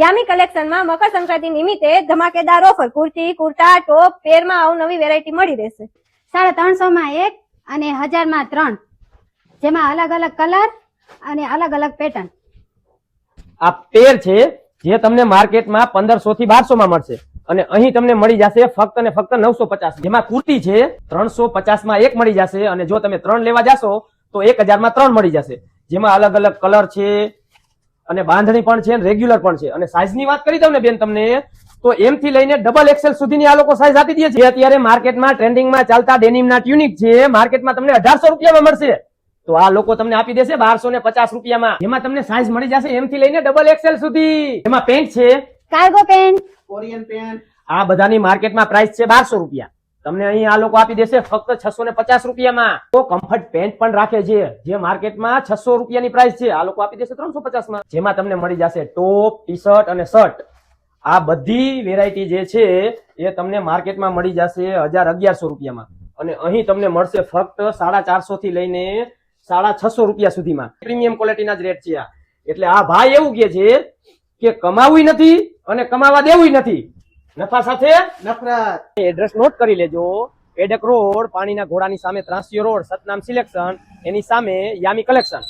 યામી કલેક્શનમાં મકર સંક્રાંતિ નિમિત્તે ધમાકેદાર offer kurti kurta top પેરમાં અવનવી વેરાયટી મળી રહેશે. સાડા ત્રણસો માં એક અને હજારમાં ત્રણ. જેમાં અલગ અલગ કલર અને અલગ અલગ પેટર્ન આ પેર છે જે તમને માર્કેટમાં પંદરસો થી બારસો માં મળશે. અને અહીં તમને મળી જશે ફક્ત ને ફક્ત નવસો પચાસ. જેમાં કુર્તી છે ત્રણસો પચાસમાં એક મળી જશે. અને જો તમે ત્રણ લેવા જાશો તો એક હજારમાં ત્રણ મળી જશે. જેમાં અલગ અલગ કલર છે અને બાંધણી પણ છે રેગ્યુલર પણ છે. અને સાઇઝની વાત કરી દઉં ને બેન તમને તો એમ થી લઈને ડબલ એક્સેલ સુધીની આ લોકો સાઇઝ આપી દે છે. અત્યારે માર્કેટમાં ટ્રેન્ડિંગમાં ચાલતા ડેનિમ ના ટ્યુનિક છે. માર્કેટમાં તમને અઢારસો રૂપિયામાં મળશે. તો આ લોકો તમને આપી દેશે બારસો ને પચાસ રૂપિયામાં. એમાં તમને સાઇઝ મળી જશે એમ થી લઈને ડબલ એક્સેલ સુધી. એમાં પેન્ટ છે. કાર્ગો પેન્ટ કોરિયન પેન્ટ આ બધાની માર્કેટમાં પ્રાઇસ છે બારસો રૂપિયા. તમને અહીં આ લોકો આપી દેશે ફક્ત છસો ને પચાસ રૂપિયામાં. તો કમ્ફર્ટ પેન્ટ પણ રાખે છે. જે માર્કેટમાં છસો રૂપિયાની પ્રાઇસ છે, આ લોકો આપી દેશે ત્રણસો પચાસમાં. જેમાં તમને મળી જશે ટોપ ટી શર્ટ અને શર્ટ. આ બધી વેરાયટી જે છે, એ તમને માર્કેટમાં મળી જશે હજાર અગિયારસો રૂપિયામાં. અને અહીં તમને મળશે ફક્ત સાડા ચારસો થી લઈને સાડા છસો રૂપિયા સુધીમાં. પ્રીમિયમ ક્વોલિટીના જ રેટ છે આ. એટલે આ ભાઈ એવું કે છે કે કમાવું નથી અને કમાવા દેવું નથી. નફા સાથે નફરત. એડ્રેસ નોટ કરી લેજો. એડક રોડ પાણીના ઘોડાની સામે ત્રાસીઓ રોડ સતનામ સિલેક્શન એની સામે યામી કલેક્શન